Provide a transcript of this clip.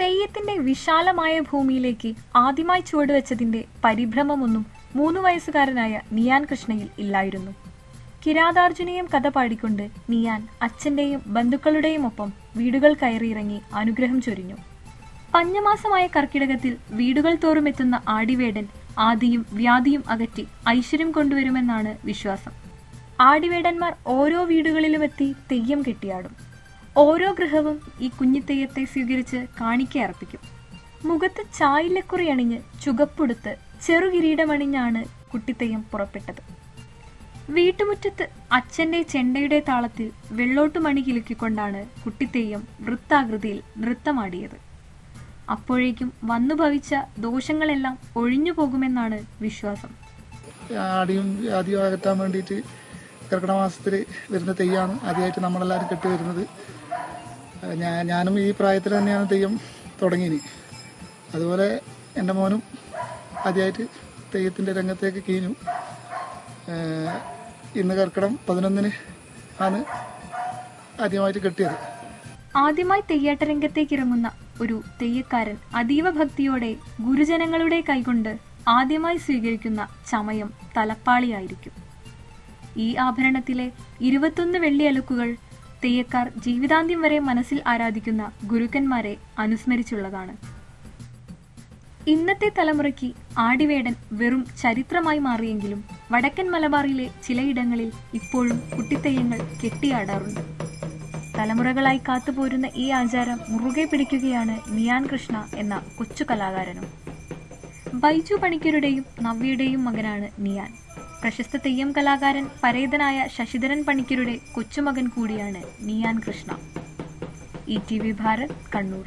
തെയ്യത്തിന്റെ വിശാലമായ ഭൂമിയിലേക്ക് ആദ്യമായി ചുവടുവെച്ചതിന്റെ പരിഭ്രമമൊന്നും മൂന്നു വയസ്സുകാരനായ നിയാൻ കൃഷ്ണയിൽ ഇല്ലായിരുന്നു. കിരാതാർജുനയും കഥ പാടിക്കൊണ്ട് നിയാൻ അച്ഛന്റെയും ബന്ധുക്കളുടെയും ഒപ്പം വീടുകൾ കയറിയിറങ്ങി അനുഗ്രഹം ചൊരിഞ്ഞു. പഞ്ഞമാസമായ കർക്കിടകത്തിൽ വീടുകൾ തോറും എത്തുന്ന ആടിവേടൻ ആദിയും വ്യാധിയും അകറ്റി ഐശ്വര്യം കൊണ്ടുവരുമെന്നാണ് വിശ്വാസം. ആടിവേടന്മാർ ഓരോ വീടുകളിലുമെത്തി തെയ്യം കെട്ടിയാടും. ഓരോ ഗ്രഹവും ഈ കുഞ്ഞിത്തെയ്യത്തെ സ്വീകരിച്ച് കാണിക്കയർപ്പിക്കും മുഖത്ത് ചായില്ലക്കുറി അണിഞ്ഞ് ചുകപ്പുടുത്ത് ചെറുകിരീടമണിഞ്ഞാണ് കുട്ടിത്തെയ്യം പുറപ്പെട്ടത്. വീട്ടുമുറ്റത്ത് അച്ഛന്റെ ചെണ്ടയുടെ താളത്തിൽ വെള്ളോട്ടുമണി കിലുക്കിക്കൊണ്ടാണ് കുട്ടിത്തെയ്യം വൃത്താകൃതിയിൽ നൃത്തമാടിയത്. അപ്പോഴേക്കും വന്നു ഭവിച്ച ദോഷങ്ങളെല്ലാം ഒഴിഞ്ഞു പോകുമെന്നാണ് വിശ്വാസം. ആടിയും ആദ്യം അകറ്റാൻ വേണ്ടിയിട്ട് കർക്കിടക മാസത്തിൽ വരുന്ന തെയ്യാണ് ആദ്യമായിട്ട് നമ്മളെല്ലാവരും കെട്ടി വരുന്നത് ഞാനും ഈ പ്രായത്തിൽ തന്നെയാണ് തെയ്യം തുടങ്ങിയത്. അതുപോലെ എന്റെ മോനും ആദ്യമായിട്ട് തെയ്യത്തിന്റെ രംഗത്തേക്ക് കീഞ്ഞു. ഇന്ന് കർക്കിടം പതിനൊന്നിന് ആണ് ആദ്യമായിട്ട് കെട്ടിയത്. ആദ്യമായി തെയ്യാട്ട രംഗത്തേക്ക് ഇറങ്ങുന്ന ഒരു തെയ്യക്കാരൻ അതീവ ഭക്തിയോടെ ഗുരുജനങ്ങളുടെ കൈകൊണ്ട് ആദ്യമായി സ്വീകരിക്കുന്ന ചമയം തലപ്പാളിയായിരിക്കും. ഈ ആഭരണത്തിലെ ഇരുപത്തൊന്ന് വെള്ളിയലുക്കുകൾ തെയ്യക്കാർ ജീവിതാന്ത്യം വരെ മനസ്സിൽ ആരാധിക്കുന്ന ഗുരുക്കന്മാരെ അനുസ്മരിച്ചുള്ളതാണ്. ഇന്നത്തെ തലമുറയ്ക്ക് ആടിവേടൻ വെറും ചരിത്രമായി മാറിയെങ്കിലും വടക്കൻ മലബാറിലെ ചിലയിടങ്ങളിൽ ഇപ്പോഴും കുട്ടിത്തെയ്യങ്ങൾ കെട്ടിയാടാറുണ്ട്. തലമുറകളായി കാത്തുപോരുന്ന ഈ ആചാരം മുറുകെ പിടിക്കുകയാണ് മിയാൻ കൃഷ്ണ എന്ന കൊച്ചു കലാകാരനും. ബൈജു പണിക്കരുടെയും നവ്യയുടെയും മകനാണ് നിയാൻ പ്രശസ്ത തെയ്യം കലാകാരൻ പരേതനായ ശശിധരൻ പണിക്കരുടെ കൊച്ചുമകൻ കൂടിയാണ് Niyan Krishna. E T V Bharat Kannur.